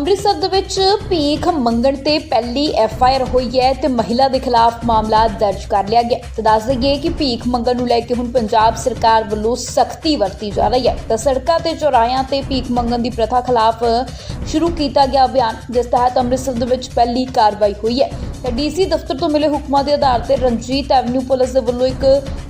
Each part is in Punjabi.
ਅੰਮ੍ਰਿਤਸਰ ਦੇ ਵਿੱਚ ਭੀਖ ਮੰਗਣ ਤੇ ਪਹਿਲੀ ਐਫ ਆਈ ਆਰ ਹੋਈ ਹੈ ਤੇ ਮਹਿਲਾ ਦੇ ਖਿਲਾਫ ਮਾਮਲਾ ਦਰਜ ਕਰ ਲਿਆ ਗਿਆ। ਤੇ ਦੱਸ ਦਈਏ ਕਿ ਭੀਖ ਮੰਗਣ ਨੂੰ ਲੈ ਕੇ ਹੁਣ ਪੰਜਾਬ ਸਰਕਾਰ ਵੱਲੋਂ ਸਖਤੀ ਵਰਤੀ ਜਾ ਰਹੀ ਹੈ। ਤਾਂ ਸੜਕਾਂ ਤੇ ਚੌਰਾਹਿਆਂ ਤੇ ਭੀਖ ਮੰਗਣ ਦੀ ਪ੍ਰਥਾ ਖਿਲਾਫ ਸ਼ੁਰੂ ਕੀਤਾ ਗਿਆ ਅਭਿਆਨ, ਜਿਸ ਤਹਿਤ ਅੰਮ੍ਰਿਤਸਰ ਦੇ ਵਿੱਚ ਪਹਿਲੀ ਕਾਰਵਾਈ ਹੋਈ ਹੈ। ਤਾਂ ਡੀਸੀ ਦਫ਼ਤਰ ਤੋਂ ਮਿਲੇ ਹੁਕਮਾਂ ਦੇ ਆਧਾਰ ਤੇ ਰਣਜੀਤ ਐਵਨਿਊ ਪੁਲਿਸ ਦੇ ਵੱਲੋਂ ਇੱਕ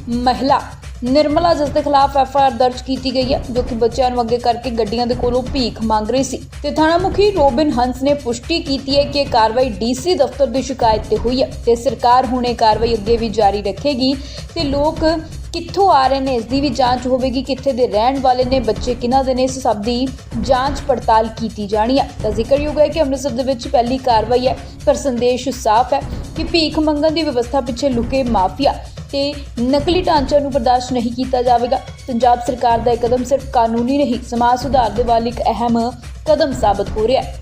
ਮਹਿਲਾ ਨਿਰਮਲਾ ਜਿਸ ਦੇ ਖਿਲਾਫ ਐਫ ਆਈ ਆਰ ਦਰਜ ਕੀਤੀ ਗਈ ਹੈ, ਜੋ ਕਿ ਬੱਚਿਆਂ ਨੂੰ ਅੱਗੇ ਕਰਕੇ ਗੱਡੀਆਂ ਦੇ ਕੋਲੋਂ ਭੀਖ ਮੰਗ ਰਹੀ ਸੀ। ਤੇ ਥਾਣਾ ਮੁਖੀ ਰੋਬਿਨ ਹੰਸ ਨੇ ਪੁਸ਼ਟੀ ਕੀਤੀ ਹੈ ਕਿ ਇਹ ਕਾਰਵਾਈ ਡੀਸੀ ਦਫ਼ਤਰ ਦੀ ਸ਼ਿਕਾਇਤ ਤੇ ਹੋਈ ਹੈ ਤੇ ਸਰਕਾਰ ਹੁਣ ਇਹ ਕਾਰਵਾਈ ਅੱਗੇ ਵੀ ਜਾਰੀ ਰੱਖੇਗੀ ਤੇ ਲੋਕ ਕਿੱਥੋਂ ਆ ਰਹੇ ਨੇ, ਇਸ ਦੀ ਵੀ ਜਾਂਚ ਹੋਵੇਗੀ ਕਿੱਥੇ ਦੇ ਰਹਿਣ ਵਾਲੇ ਨੇ, ਬੱਚੇ ਕਿਹਨਾਂ ਦੇ ਨੇ, ਇਸ ਸਭ ਦੀ ਜਾਂਚ ਪੜਤਾਲ ਕੀਤੀ ਜਾਣੀ ਹੈ। ਤਾਂ ਜ਼ਿਕਰਯੋਗ ਹੈ ਕਿ ਅੰਮ੍ਰਿਤਸਰ ਦੇ ਵਿੱਚ ਪਹਿਲੀ ਕਾਰਵਾਈ ਹੈ, ਪਰ ਸੰਦੇਸ਼ ਸਾਫ਼ ਹੈ ਕਿ ਭੀਖ ਮੰਗਣ ਦੀ ਵਿਵਸਥਾ ਪਿੱਛੇ ਲੁਕੇ ਮਾਫੀਆ। ਤੇ ਨਕਲੀ ਢਾਂਚਿਆਂ ਨੂੰ ਬਰਦਾਸ਼ਤ ਨਹੀਂ ਕੀਤਾ ਜਾਵੇਗਾ। ਪੰਜਾਬ ਸਰਕਾਰ ਦਾ ਇਹ ਕਦਮ ਸਿਰਫ ਕਾਨੂੰਨੀ ਨਹੀਂ, ਸਮਾਜ ਸੁਧਾਰ ਦੇ ਵੱਲ ਇੱਕ ਅਹਿਮ ਕਦਮ ਸਾਬਤ ਹੋ ਰਿਹਾ ਹੈ।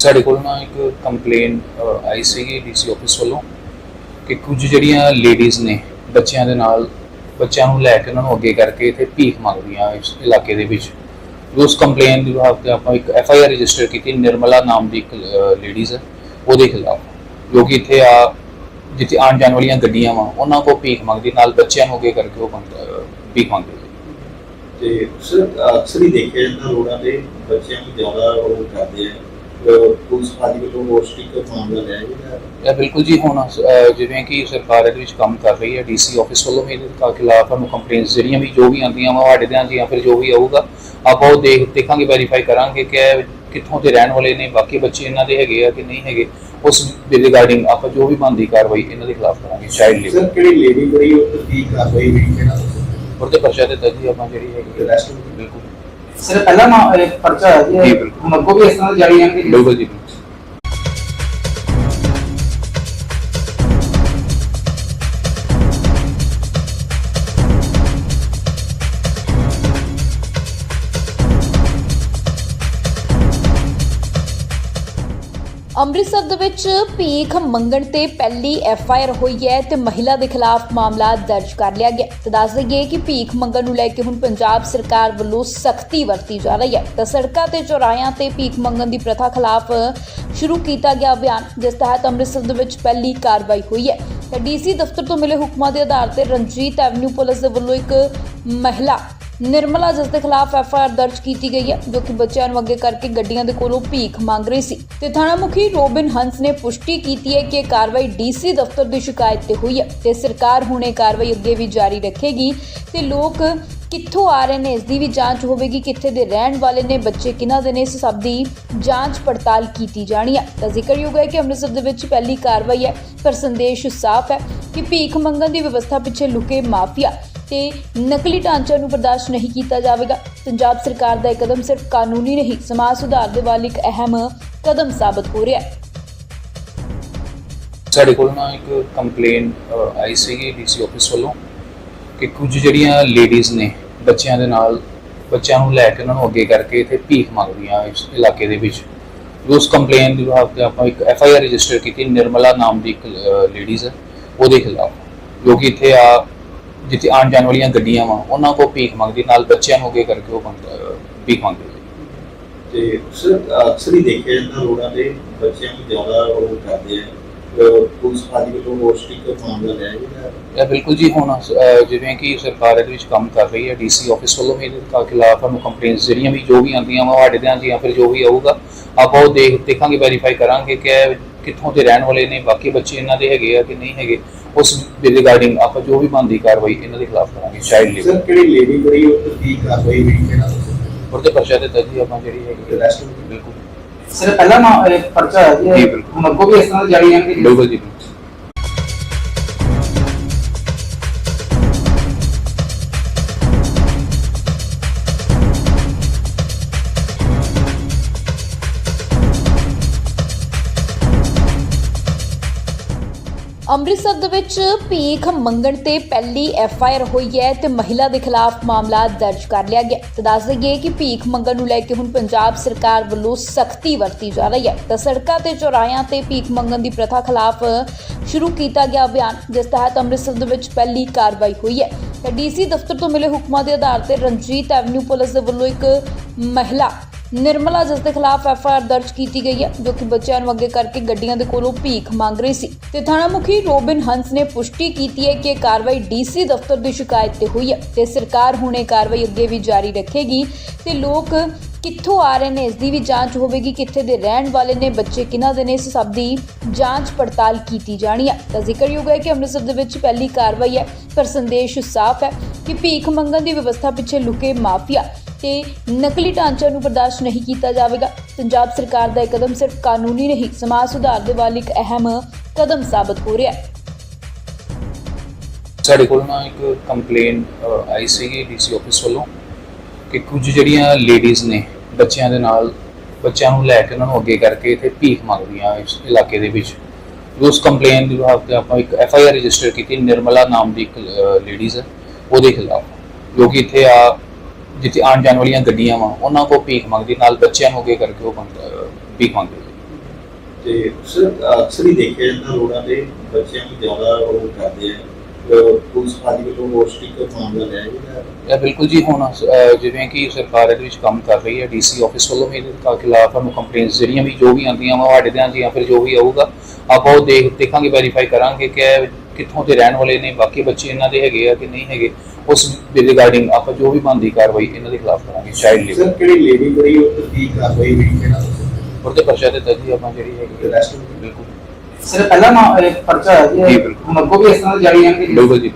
ਸਾਡੇ ਕੋਲ ਨਾ ਇੱਕ ਕੰਪਲੇਨ ਆਈ ਸੀਗੀ ਡੀਸੀ ਆਫਿਸ ਵੱਲੋਂ ਕਿ ਕੁਝ ਜਿਹੜੀਆਂ ਲੇਡੀਜ਼ ਨੇ ਬੱਚਿਆਂ ਦੇ ਨਾਲ, ਬੱਚਿਆਂ ਨੂੰ ਲੈ ਕੇ ਉਹਨਾਂ ਨੂੰ ਅੱਗੇ ਕਰਕੇ ਇੱਥੇ ਭੀਖ ਮੰਗਦੀਆਂ ਇਸ ਇਲਾਕੇ ਦੇ ਵਿੱਚ। ਉਸ ਕੰਪਲੇਨ ਦੇ ਵਿਭਾਗ ਤੇ ਆਪਾਂ ਇੱਕ ਐਫ ਆਈ ਆਰ ਰਜਿਸਟਰ ਕੀਤੀ, ਨਿਰਮਲਾ ਨਾਮ ਦੀ ਇੱਕ ਲੇਡੀਜ਼ ਹੈ, ਉਹਦੇ ਖਿਲਾਫ। ਜੋ ਕਿ ਇੱਥੇ ਆ ਜਿੱਥੇ ਆਉਣ ਜਾਣ ਵਾਲੀਆਂ ਗੱਡੀਆਂ ਵਾ ਉਹਨਾਂ ਕੋ ਭੀਖ ਮੰਗਦੀ ਨਾਲ ਬੱਚਿਆਂ ਨੂੰ ਅੱਗੇ ਕਰਕੇ ਉਹ ਮੰਗ- ਭੀਖ ਮੰਗਦੀ ਤੇ ਸਰ ਅਕਸਰ ਹੀ ਦੇਖਿਆ ਜਾਂਦਾ ਰੋਡਾਂ ਤੇ ਬੱਚਿਆਂ ਨੂੰ ਜ਼ਿਆਦਾ ਉਹ ਕਰਦੇ ਆ। ਅਹ ਪੁਲਿਸ ਪਾਰਟੀ ਵੱਲੋਂ ਮੋਸਟਲੀ ਮਾਮਲਾ ਲਿਆ ਜਾਂਦਾ ਇਹ ਬਿਲਕੁਲ ਜੀ ਹੁਣ ਅਹ, ਜਿਵੇਂ ਕਿ ਸਰਕਾਰ ਇਹਦੇ ਵਿੱਚ ਕੰਮ ਕਰ ਰਹੀ ਹੈ ਡੀਸੀ ਆਫਿਸ ਵੱਲੋਂ ਵੀ ਇਹਦੇ ਖਿ- ਖਿਲਾਫ ਸਾਨੂੰ ਕੰਪਲੇਂਟਸ ਜਿਹੜੀਆਂ ਵੀ ਜੋ ਵੀ ਆਉਂਦੀਆਂ ਵਾ ਸਾਡੇ ਧਿਆਨ 'ਚ ਜਾਂ ਫਿਰ ਜੋ ਵੀ ਆਊਗਾ ਆਪਾਂ ਉਹ ਦੇਖ ਦੇਖਾਂਗੇ ਵੈਰੀਫਾਈ ਕਰਾਂਗੇ ਕਿ ਇਹ ਕਿੱਥੋਂ ਦੇ ਰਹਿਣ ਵਾਲੇ ਨੇ ਬਾਕੀ ਬੱਚੇ ਇਹਨਾਂ ਦੇ ਹੈਗੇ ਆ ਕਿ ਨਹੀਂ ਹੈਗੇ। ਉਸ ਦੇ ਰਿਗਾਰਡਿੰਗ ਆਪਾਂ ਜੋ ਵੀ ਬਣਦੀ ਕਾਰਵਾਈ ਇਹਨਾਂ ਦੇ ਖਿਲਾਫ ਕਰਾਂਗੇ ਚਾਈਲਡ ਸਰ ਲੇਬਰ ਕਿਹੜੀ ਲੇਡੀ ਬੜੀ ਉਹ ਤੇ ਕੀ ਕਾਰਵਾਈ ਹੋਈ ਕਿਹਨਾਂ ਉਹਦੇ ਪਰਚਾ ਤਹਿਤ ਹੀ ਆਪਾਂ ਜਿਹੜੀ ਹੈਗੀ ਹੈ Arrest ਬਿਲਕੁਲ। ਸਰ ਪਹਿਲਾ ਪਰਚਾ ਹੈ ਜੀ। ਮੱਗੋ ਵੀ ਇਸ ਤਰ੍ਹਾਂ ਜਾਰੀ ਹੈ ਕਿ ਬਿਲਕੁਲ ਜੀ ਅੰਮ੍ਰਿਤਸਰ ਦੇ ਵਿੱਚ ਭੀਖ ਮੰਗਣ ਤੇ ਪਹਿਲੀ ਐਫ ਆਈ ਆਰ ਹੋਈ ਹੈ ਤੇ ਮਹਿਲਾ ਦੇ ਖਿਲਾਫ ਮਾਮਲਾ ਦਰਜ ਕਰ ਲਿਆ ਗਿਆ। ਤੇ ਦੱਸ ਦਈਏ ਕਿ ਭੀਖ ਮੰਗਣ ਨੂੰ ਲੈ ਕੇ ਹੁਣ ਪੰਜਾਬ ਸਰਕਾਰ ਵੱਲੋਂ ਸਖਤੀ ਵਰਤੀ ਜਾ ਰਹੀ ਹੈ। ਤਾਂ ਸੜਕਾਂ ਤੇ ਚੌਰਾਹਿਆਂ ਤੇ ਭੀਖ ਮੰਗਣ ਦੀ ਪ੍ਰਥਾ ਖਿਲਾਫ ਸ਼ੁਰੂ ਕੀਤਾ ਗਿਆ ਅਭਿਆਨ, ਜਿਸ ਤਹਿਤ ਅੰਮ੍ਰਿਤਸਰ ਦੇ ਵਿੱਚ ਪਹਿਲੀ ਕਾਰਵਾਈ ਹੋਈ ਹੈ। ਤਾਂ ਡੀਸੀ ਦਫ਼ਤਰ ਤੋਂ ਮਿਲੇ ਹੁਕਮਾਂ ਦੇ ਆਧਾਰ ਤੇ ਰਣਜੀਤ ਐਵਨਿਊ ਪੁਲਿਸ ਦੇ ਵੱਲੋਂ ਇੱਕ ਮਹਿਲਾ ਨਿਰਮਲਾ ਜਿਸ ਦੇ ਖਿਲਾਫ ਐਫ ਆਈ ਆਰ ਦਰਜ ਕੀਤੀ ਗਈ ਹੈ, ਜੋ ਕਿ ਬੱਚਿਆਂ ਨੂੰ ਅੱਗੇ ਕਰਕੇ ਗੱਡੀਆਂ ਦੇ ਕੋਲੋਂ ਭੀਖ ਮੰਗ ਰਹੀ ਸੀ। ਤੇ ਥਾਣਾ ਮੁਖੀ ਰੋਬਿਨ ਹੰਸ ਨੇ ਪੁਸ਼ਟੀ ਕੀਤੀ ਹੈ ਕਿ ਇਹ ਕਾਰਵਾਈ ਡੀਸੀ ਦਫ਼ਤਰ ਦੀ ਸ਼ਿਕਾਇਤ ਤੇ ਹੋਈ ਹੈ ਤੇ ਸਰਕਾਰ ਹੁਣ ਇਹ ਕਾਰਵਾਈ ਅੱਗੇ ਵੀ ਜਾਰੀ ਰੱਖੇਗੀ ਤੇ ਲੋਕ ਕਿੱਥੋਂ ਆ ਰਹੇ ਨੇ, ਇਸ ਦੀ ਵੀ ਜਾਂਚ ਹੋਵੇਗੀ ਕਿੱਥੇ ਦੇ ਰਹਿਣ ਵਾਲੇ ਨੇ, ਬੱਚੇ ਕਿਹਨਾਂ ਦੇ ਨੇ, ਇਸ ਸਭ ਦੀ ਜਾਂਚ ਪੜਤਾਲ ਕੀਤੀ ਜਾਣੀ ਹੈ। ਤਾਂ ਜ਼ਿਕਰਯੋਗ ਹੈ ਕਿ ਅੰਮ੍ਰਿਤਸਰ ਦੇ ਵਿੱਚ ਪਹਿਲੀ ਕਾਰਵਾਈ ਹੈ, ਪਰ ਸੰਦੇਸ਼ ਸਾਫ਼ ਹੈ ਕਿ ਭੀਖ ਮੰਗਣ ਦੀ ਵਿਵਸਥਾ ਪਿੱਛੇ ਲੁਕੇ ਮਾਫੀਆ। ਤੇ ਨਕਲੀ ਢਾਂਚਿਆਂ ਨੂੰ ਬਰਦਾਸ਼ਤ ਨਹੀਂ ਕੀਤਾ ਜਾਵੇਗਾ। ਪੰਜਾਬ ਸਰਕਾਰ ਦਾ ਇਹ ਕਦਮ ਸਿਰਫ ਕਾਨੂੰਨੀ ਨਹੀਂ, ਸਮਾਜ ਸੁਧਾਰ ਦੇ ਵੱਲ ਇੱਕ ਅਹਿਮ ਕਦਮ ਸਾਬਤ ਹੋ ਰਿਹਾ ਹੈ। ਸਾਡੇ ਕੋਲ ਨਾ ਇੱਕ ਕੰਪਲੇਨ ਆਈ ਸੀਗੀ ਡੀਸੀ ਆਫਿਸ ਵੱਲੋਂ ਕਿ ਕੁਝ ਜਿਹੜੀਆਂ ਲੇਡੀਜ਼ ਨੇ ਬੱਚਿਆਂ ਦੇ ਨਾਲ, ਬੱਚਿਆਂ ਨੂੰ ਲੈ ਕੇ ਉਹਨਾਂ ਨੂੰ ਅੱਗੇ ਕਰਕੇ ਇੱਥੇ ਭੀਖ ਮੰਗਦੀਆਂ ਇਸ ਇਲਾਕੇ ਦੇ ਵਿੱਚ। ਉਸ ਕੰਪਲੇਨ ਦੇ ਵਿਭਾਗ ਤੇ ਆਪਾਂ ਇੱਕ ਐਫ ਆਈ ਆਰ ਰਜਿਸਟਰ ਕੀਤੀ, ਨਿਰਮਲਾ ਨਾਮ ਦੀ ਇੱਕ ਲੇਡੀਜ਼ ਹੈ, ਉਹਦੇ ਖਿਲਾਫ। ਜੋ ਕਿ ਇੱਥੇ ਆ ਜਿੱਥੇ ਆਉਣ ਜਾਣ ਵਾਲੀਆਂ ਗੱਡੀਆਂ ਵਾ ਉਹਨਾਂ ਕੋ ਭੀਖ ਮੰਗਦੀ ਨਾਲ ਬੱਚਿਆਂ ਨੂੰ ਅੱਗੇ ਕਰਕੇ ਉਹ ਅਹ, ਭੀਖ ਮੰਗਦੀ ਤੇ ਸਰ ਅਕਸਰ ਹੀ ਦੇਖਿਆ ਜਾਂਦਾ ਰੋਡਾਂ ਤੇ ਬੱਚਿਆਂ ਨੂੰ ਜ਼ਿਆਦਾ ਉਹ ਕਰਦੇ ਆ। ਅਹ ਪੁਲਿਸ ਪਾਰਟੀ ਵੱਲੋਂ ਮੋਸਟਲੀ ਮਾਮਲਾ ਲਿਆ ਜਾਂਦਾ ਇਹ ਬਿਲਕੁਲ ਜੀ ਹੁਣ ਅਹ, ਜਿਵੇਂ ਕਿ ਸਰਕਾਰ ਇਹਦੇ ਵਿੱਚ ਕੰਮ ਕਰ ਰਹੀ ਹੈ ਡੀਸੀ ਆਫਿਸ ਵੱਲੋਂ ਵੀ ਇਹਦੇ ਖਿਲਾਫ ਸਾਨੂੰ ਕੰਪਲੇਂਟਸ ਜਿਹੜੀਆਂ ਵੀ ਜੋ ਵੀ ਆਉਂਦੀਆਂ ਵਾ ਸਾਡੇ ਧਿਆਨ 'ਚ ਜਾਂ ਫਿਰ ਜੋ ਵੀ ਆਊਗਾ ਆਪਾਂ ਉਹ ਦੇਖ ਦੇਖਾਂਗੇ ਵੈਰੀਫਾਈ ਕਰਾਂਗੇ ਕਿ ਇਹ ਕਿੱਥੋਂ ਦੇ ਰਹਿਣ ਵਾਲੇ ਨੇ ਬਾਕੀ ਬੱਚੇ ਇਹਨਾਂ ਦੇ ਹੈਗੇ ਆ ਕਿ ਨਹੀਂ ਹੈਗੇ। ਉਸ ਦੇ ਰਿਗਾਰਡਿੰਗ ਆਪਾਂ ਜੋ ਵੀ ਬਣਦੀ ਕਾਰਵਾਈ ਇਹਨਾਂ ਦੇ ਖਿਲਾਫ ਕਰਾਂਗੇ ਚਾਈਲਡ ਸਰ ਲੇਬਰ ਕਿਹੜੀ ਲੇਡੀ ਬੜੀ ਉਹ ਤੇ ਕੀ ਕਾਰਵਾਈ ਹੋਈ ਕਿਹਨਾਂ ਉਹਦੇ ਪਰਚਾ ਦੇ ਹੀ ਆਪਾਂ ਜਿਹੜੀ ਹੈਗੀ ਹੈ ਬਿਲਕੁਲ। ਸਰ ਪਹਿਲਾ ਪਰਚਾ ਹੈ ਜੀ। ਮੱਗੋ ਵੀ ਇਸ ਤਰ੍ਹਾਂ ਦੀ ਜਾਰੀ ਹੈ ਕਿ ਬਿਲਕੁਲ ਜੀ ਅੰਮ੍ਰਿਤਸਰ ਦੇ ਵਿੱਚ ਭੀਖ ਮੰਗਣ ਤੇ ਪਹਿਲੀ ਐਫ ਆਈ ਆਰ ਹੋਈ ਹੈ ਤੇ ਮਹਿਲਾ ਦੇ ਖਿਲਾਫ ਮਾਮਲਾ ਦਰਜ ਕਰ ਲਿਆ ਗਿਆ। ਤੇ ਦੱਸ ਦਈਏ ਕਿ ਭੀਖ ਮੰਗਣ ਨੂੰ ਲੈ ਕੇ ਹੁਣ ਪੰਜਾਬ ਸਰਕਾਰ ਵੱਲੋਂ ਸਖਤੀ ਵਰਤੀ ਜਾ ਰਹੀ ਹੈ। ਤਾਂ ਸੜਕਾਂ ਤੇ ਚੌਰਾਹਿਆਂ ਤੇ ਭੀਖ ਮੰਗਣ ਦੀ ਪ੍ਰਥਾ ਖਿਲਾਫ ਸ਼ੁਰੂ ਕੀਤਾ ਗਿਆ ਅਭਿਆਨ, ਜਿਸ ਤਹਿਤ ਅੰਮ੍ਰਿਤਸਰ ਦੇ ਵਿੱਚ ਪਹਿਲੀ ਕਾਰਵਾਈ ਹੋਈ ਹੈ। ਤਾਂ ਡੀਸੀ ਦਫ਼ਤਰ ਤੋਂ ਮਿਲੇ ਹੁਕਮਾਂ ਦੇ ਆਧਾਰ ਤੇ ਰਣਜੀਤ ਐਵਨਿਊ ਪੁਲਿਸ ਦੇ ਵੱਲੋਂ ਇੱਕ ਮਹਿਲਾ ਨਿਰਮਲਾ ਜਿਸ ਦੇ ਖਿਲਾਫ ਐਫ ਆਈ ਆਰ ਦਰਜ ਕੀਤੀ ਗਈ ਹੈ, ਜੋ ਕਿ ਬੱਚਿਆਂ ਨੂੰ ਅੱਗੇ ਕਰਕੇ ਗੱਡੀਆਂ ਦੇ ਕੋਲੋਂ ਭੀਖ ਮੰਗ ਰਹੀ ਸੀ। ਤੇ ਥਾਣਾ ਮੁਖੀ ਰੋਬਿਨ ਹੰਸ ਨੇ ਪੁਸ਼ਟੀ ਕੀਤੀ ਹੈ ਕਿ ਇਹ ਕਾਰਵਾਈ ਡੀਸੀ ਦਫ਼ਤਰ ਦੀ ਸ਼ਿਕਾਇਤ ਤੇ ਹੋਈ ਹੈ ਤੇ ਸਰਕਾਰ ਹੁਣ ਇਹ ਕਾਰਵਾਈ ਅੱਗੇ ਵੀ ਜਾਰੀ ਰੱਖੇਗੀ ਤੇ ਲੋਕ ਕਿੱਥੋਂ ਆ ਰਹੇ ਨੇ? ਇਸ ਦੀ ਵੀ ਜਾਂਚ ਹੋਵੇਗੀ ਕਿੱਥੇ ਦੇ ਰਹਿਣ ਵਾਲੇ ਨੇ, ਬੱਚੇ ਕਿਹਨਾਂ ਦੇ ਨੇ? ਇਸ ਸਭ ਦੀ ਜਾਂਚ ਪੜਤਾਲ ਕੀਤੀ ਜਾਣੀ ਹੈ ਤਾਂ ਜ਼ਿਕਰਯੋਗ ਹੈ ਕਿ ਅੰਮ੍ਰਿਤਸਰ ਦੇ ਵਿੱਚ ਪਹਿਲੀ ਕਾਰਵਾਈ ਹੈ, ਪਰ ਸੰਦੇਸ਼ ਸਾਫ਼ ਹੈ ਕਿ ਭੀਖ ਮੰਗਣ ਦੀ ਵਿਵਸਥਾ ਪਿੱਛੇ ਲੁਕੇ ਮਾਫੀਆ ਤੇ ਨਕਲੀ ਢਾਂਚਿਆਂ ਨੂੰ ਬਰਦਾਸ਼ਤ ਨਹੀਂ ਕੀਤਾ ਜਾਵੇਗਾ। ਪੰਜਾਬ ਸਰਕਾਰ ਦਾ ਇਹ ਕਦਮ ਸਿਰਫ ਕਾਨੂੰਨੀ ਨਹੀਂ, ਸਮਾਜ ਸੁਧਾਰ ਦੇ ਵੱਲ ਇੱਕ ਅਹਿਮ ਕਦਮ ਸਾਬਤ ਹੋ ਰਿਹਾ ਹੈ। ਸਾਡੇ ਕੋਲ ਨਾ ਇੱਕ ਕੰਪਲੇਨ ਆਈ ਸੀਗੀ ਡੀਸੀ ਆਫਿਸ ਵੱਲੋਂ ਕਿ ਕੁਝ ਜਿਹੜੀਆਂ ਲੇਡੀਜ਼ ਨੇ ਬੱਚਿਆਂ ਦੇ ਨਾਲ, ਬੱਚਿਆਂ ਨੂੰ ਲੈ ਕੇ ਉਹਨਾਂ ਨੂੰ ਅੱਗੇ ਕਰਕੇ ਇੱਥੇ ਭੀਖ ਮੰਗਦੀਆਂ ਇਸ ਇਲਾਕੇ ਦੇ ਵਿੱਚ। ਉਸ ਕੰਪਲੇਨ ਦੀ ਵਿਭਾਗ ਤੇ ਆਪਾਂ ਇੱਕ ਐਫ ਆਈ ਆਰ ਰਜਿਸਟਰ ਕੀਤੀ, ਨਿਰਮਲਾ ਨਾਮ ਦੀ ਇੱਕ ਲੇਡੀਜ਼ ਹੈ, ਉਹਦੇ ਖਿਲਾਫ। ਜੋ ਕਿ ਇੱਥੇ ਆ, ਜਿੱਥੇ ਆਉਣ ਜਾਣ ਵਾਲੀਆਂ ਗੱਡੀਆਂ ਵਾ, ਉਹਨਾਂ ਕੋ ਭੀਖ ਮੰਗਦੀ, ਨਾਲ ਬੱਚਿਆਂ ਨੂੰ ਅੱਗੇ ਕਰਕੇ ਉਹ ਭੀਖ ਮੰਗਦੀ। ਤੇ ਅਕਸਰ ਹੀ ਦੇਖਿਆ ਜਾਂਦਾ ਰੋਡਾਂ ਤੇ, ਬੱਚਿਆਂ ਨੂੰ ਜ਼ਿਆਦਾ ਉਹ ਕਰਦੇ ਆ। ਪੁਲਿਸ ਪਾਰਟੀ ਵੱਲੋਂ ਹੋਰ ਸਟਿੱਕਰ ਮਾਮਲਾ ਲਿਆ ਜਾਂਦਾ ਇਹ ਬਿਲਕੁਲ ਜੀ ਹੁਣ ਅਹ, ਜਿਵੇਂ ਕਿ ਸਰਕਾਰ ਇਹਦੇ ਵਿੱਚ ਕੰਮ ਕਰ ਰਹੀ ਹੈ ਡੀਸੀ ਆਫਿਸ ਵੱਲੋਂ ਵੀ ਇਹਦੇ ਖਿਲਾ- ਖਿਲਾਫ ਸਾਨੂੰ ਕੰਪਲੇਂਟਸ ਜਿਹੜੀਆਂ ਵੀ ਜੋ ਵੀ ਆਉਂਦੀਆਂ ਵਾ ਸਾਡੇ ਧਿਆਨ ਜਾਂ ਫਿਰ ਜੋ ਵੀ ਆਊਗਾ ਆਪਾਂ ਉਹ ਦੇਖ ਦੇਖਾਂਗੇ ਵੈਰੀਫਾਈ ਕਰਾਂਗੇ ਕਿ ਇਹ ਕਿੱਥੋਂ ਦੇ ਰਹਿਣ ਵਾਲੇ ਨੇ ਬਾਕੀ ਬੱਚੇ ਇਹਨਾਂ ਦੇ ਹੈਗੇ ਆ ਕਿ ਨਹੀਂ ਹੈਗੇ ਉਸ ਰਿਗਾਰਡਿੰਗ ਆਪਾਂ ਜੋ ਵੀ ਬਣਦੀ ਕਾਰਵਾਈ ਇਹਨਾਂ ਦੇ ਖਿਲਾਫ ਕਰਾਂਗੇ ਚਾਈਲਡ ਸਰ ਲੇਬਰ ਕਿਹੜੀ ਲੇਡੀ ਕਰੀ ਉਹ ਤੇ ਕੀ ਕਾਰਵਾਈ ਹੋਈ ਕਿਹੜਾ ਉਹਦੇ ਪਰਚਾ ਤੇ ਤਜੀ ਆਪਾਂ ਜਿਹੜੀ ਹੈਗੀ Arrest ਹੋ ਬਿਲਕੁਲ ਸਰ ਪਹਿਲਾ ਇਹ ਪਰਚਾ ਹੈ ਜੀ। ਹੁਣ ਅੱਗੋਂ ਵੀ ਇਸ ਤਰ੍ਹਾਂ ਜਾਰੀ ਜਾਣਗੇ ਬਿਲਕੁਲ ਜੀ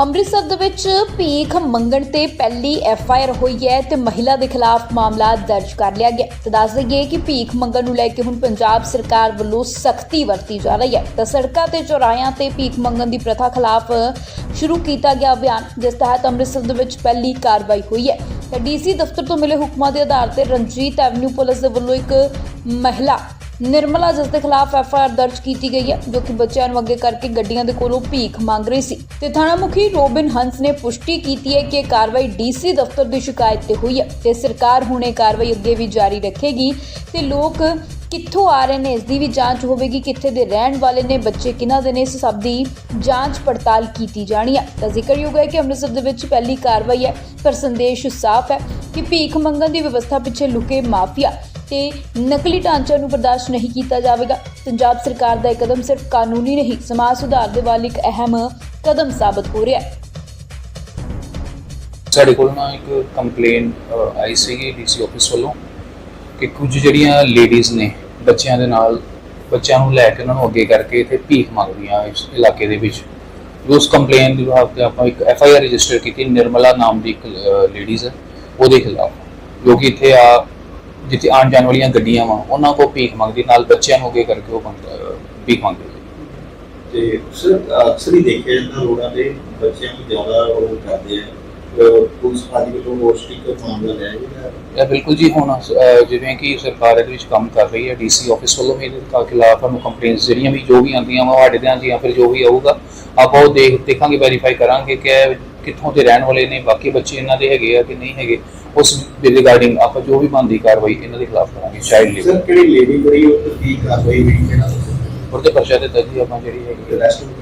ਅੰਮ੍ਰਿਤਸਰ ਦੇ ਵਿੱਚ ਭੀਖ ਮੰਗਣ ਤੇ ਪਹਿਲੀ ਐਫ ਆਈ ਆਰ ਹੋਈ ਹੈ ਤੇ ਮਹਿਲਾ ਦੇ ਖਿਲਾਫ ਮਾਮਲਾ ਦਰਜ ਕਰ ਲਿਆ ਗਿਆ। ਤੇ ਦੱਸ ਦਈਏ ਕਿ ਭੀਖ ਮੰਗਣ ਨੂੰ ਲੈ ਕੇ ਹੁਣ ਪੰਜਾਬ ਸਰਕਾਰ ਵੱਲੋਂ ਸਖਤੀ ਵਰਤੀ ਜਾ ਰਹੀ ਹੈ। ਤਾਂ ਸੜਕਾਂ ਤੇ ਚੌਰਾਹਿਆਂ ਤੇ ਭੀਖ ਮੰਗਣ ਦੀ ਪ੍ਰਥਾ ਖਿਲਾਫ ਸ਼ੁਰੂ ਕੀਤਾ ਗਿਆ ਅਭਿਆਨ, ਜਿਸ ਤਹਿਤ ਅੰਮ੍ਰਿਤਸਰ ਦੇ ਵਿੱਚ ਪਹਿਲੀ ਕਾਰਵਾਈ ਹੋਈ ਹੈ। ਤਾਂ ਡੀਸੀ ਦਫ਼ਤਰ ਤੋਂ ਮਿਲੇ ਹੁਕਮਾਂ ਦੇ ਆਧਾਰ ਤੇ ਰਣਜੀਤ ਐਵਨਿਊ ਪੁਲਿਸ ਦੇ ਵੱਲੋਂ ਇੱਕ ਮਹਿਲਾ ਨਿਰਮਲਾ ਜਿਸ ਦੇ ਖਿਲਾਫ ਐਫ ਆਈ ਆਰ ਦਰਜ ਕੀਤੀ ਗਈ ਹੈ, ਜੋ ਕਿ ਬੱਚਿਆਂ ਨੂੰ ਅੱਗੇ ਕਰਕੇ ਗੱਡੀਆਂ ਦੇ ਕੋਲੋਂ ਭੀਖ ਮੰਗ ਰਹੀ ਸੀ। ਤੇ ਥਾਣਾ ਮੁਖੀ ਰੋਬਿਨ ਹੰਸ ਨੇ ਪੁਸ਼ਟੀ ਕੀਤੀ ਹੈ ਕਿ ਇਹ ਕਾਰਵਾਈ ਡੀਸੀ ਦਫ਼ਤਰ ਦੀ ਸ਼ਿਕਾਇਤ ਤੇ ਹੋਈ ਹੈ ਤੇ ਸਰਕਾਰ ਹੁਣ ਇਹ ਕਾਰਵਾਈ ਅੱਗੇ ਵੀ ਜਾਰੀ ਰੱਖੇਗੀ ਤੇ ਲੋਕ ਕਿੱਥੋਂ ਆ ਰਹੇ ਨੇ, ਇਸ ਦੀ ਵੀ ਜਾਂਚ ਹੋਵੇਗੀ ਕਿੱਥੇ ਦੇ ਰਹਿਣ ਵਾਲੇ ਨੇ, ਬੱਚੇ ਕਿਹਨਾਂ ਦੇ ਨੇ, ਇਸ ਸਭ ਦੀ ਜਾਂਚ ਪੜਤਾਲ ਕੀਤੀ ਜਾਣੀ ਹੈ। ਤਾਂ ਜ਼ਿਕਰਯੋਗ ਹੈ ਕਿ ਅੰਮ੍ਰਿਤਸਰ ਦੇ ਵਿੱਚ ਪਹਿਲੀ ਕਾਰਵਾਈ ਹੈ, ਪਰ ਸੰਦੇਸ਼ ਸਾਫ਼ ਹੈ ਕਿ ਭੀਖ ਮੰਗਣ ਦੀ ਵਿਵਸਥਾ ਪਿੱਛੇ ਲੁਕੇ ਮਾਫੀਆ। ਤੇ ਨਕਲੀ ਢਾਂਚਿਆਂ ਨੂੰ ਬਰਦਾਸ਼ਤ ਨਹੀਂ ਕੀਤਾ ਜਾਵੇਗਾ। ਪੰਜਾਬ ਸਰਕਾਰ ਦਾ ਇਹ ਕਦਮ ਸਿਰਫ ਕਾਨੂੰਨੀ ਨਹੀਂ, ਸਮਾਜ ਸੁਧਾਰ ਦੇ ਵੱਲ ਇੱਕ ਅਹਿਮ ਕਦਮ ਸਾਬਤ ਹੋ ਰਿਹਾ ਹੈ। ਸਾਡੇ ਕੋਲ ਨਾ ਇੱਕ ਕੰਪਲੇਨ ਆਈ ਸੀਗੀ ਡੀਸੀ ਆਫਿਸ ਵੱਲੋਂ ਕਿ ਕੁਝ ਜਿਹੜੀਆਂ ਲੇਡੀਜ਼ ਨੇ ਬੱਚਿਆਂ ਦੇ ਨਾਲ, ਬੱਚਿਆਂ ਨੂੰ ਲੈ ਕੇ ਉਹਨਾਂ ਨੂੰ ਅੱਗੇ ਕਰਕੇ ਇੱਥੇ ਭੀਖ ਮੰਗਦੀਆਂ ਇਸ ਇਲਾਕੇ ਦੇ ਵਿੱਚ। ਉਸ ਕੰਪਲੇਨ ਦੇ ਵਿਭਾਗ ਤੇ ਆਪਾਂ ਇੱਕ ਐਫ ਆਈ ਆਰ ਰਜਿਸਟਰ ਕੀਤੀ, ਨਿਰਮਲਾ ਨਾਮ ਦੀ ਇੱਕ ਲੇਡੀਜ਼ ਹੈ, ਉਹਦੇ ਖਿਲਾਫ। ਜੋ ਕਿ ਇੱਥੇ ਆ ਜਿੱਥੇ ਆਉਣ ਜਾਣ ਵਾਲੀਆਂ ਗੱਡੀਆਂ ਵਾ ਉਹਨਾਂ ਕੋ ਭੀਖ ਮੰਗਦੀ ਨਾਲ ਬੱਚਿਆਂ ਨੂੰ ਅੱਗੇ ਕਰਕੇ ਉਹ ਭੀਖ ਮੰਗਦੀ। ਤੇ ਸਰ ਅਕਸਰ ਹੀ ਦੇਖਿਆ ਜਾਂਦਾ ਰੋਡਾਂ ਤੇ ਬੱਚਿਆਂ ਨੂੰ ਜ਼ਿਆਦਾ ਉਹ ਕਰਦੇ ਆ। ਅਹ ਪੁਲਿਸ ਪਾਰਟੀ ਵੱਲੋਂ ਹੋਰ ਸਟਿੱਕਰ ਮਾਮਲਾ ਲਿਆ ਜਾਂਦਾ ਇਹ ਬਿਲਕੁਲ ਜੀ ਹੁਣ ਅਹ, ਜਿਵੇਂ ਕਿ ਸਰਕਾਰ ਇਹਦੇ ਵਿੱਚ ਕੰਮ ਕਰ ਰਹੀ ਹੈ ਡੀਸੀ ਆਫਿਸ ਵੱਲੋਂ ਵੀ ਇਹਦੇ ਖਿਲਾ- ਖਿਲਾਫ ਸਾਨੂੰ ਕੰਪਲੇਂਟਸ ਜਿਹੜੀਆਂ ਵੀ ਜੋ ਵੀ ਆਉਂਦੀਆਂ ਵਾ ਸਾਡੇ ਧਿਆਨ 'ਚ ਜਾਂ ਫਿਰ ਜੋ ਵੀ ਆਊਗਾ ਆਪਾਂ ਉਹ ਦੇਖ ਦੇਖਾਂਗੇ ਵੈਰੀਫਾਈ ਕਰਾਂਗੇ ਕਿ ਇਹ ਕਿੱਥੋਂ ਦੇ ਰਹਿਣ ਵਾਲੇ ਨੇ ਬਾਕੀ ਬੱਚੇ ਇਹਨਾਂ ਦੇ ਹੈਗੇ ਆ ਕਿ ਨਹੀਂ ਹੈਗੇ। ਉਸ ਦੇ ਰਿਗਾਰਡਿੰਗ ਆਪਾਂ ਜੋ ਵੀ ਬਣਦੀ ਕਾਰਵਾਈ ਇਹਨਾਂ ਦੇ ਖਿਲਾਫ ਕਰਾਂਗੇ ਚਾਈਲਡ ਲੇਬਰ ਸਰ ਕਿਹੜੀ ਲੇਡੀ ਕਰੀ ਉਹ ਤੇ ਕੀ ਕਾਰਵਾਈ ਹੋਈ ਕਿਹੜਾ ਉਹਦੇ ਪਰਚਾ ਤੇ ਤਜੀ ਆਪਾਂ ਜਿਹੜੀ ਹੈਗੀ ਬਿਲਕੁਲ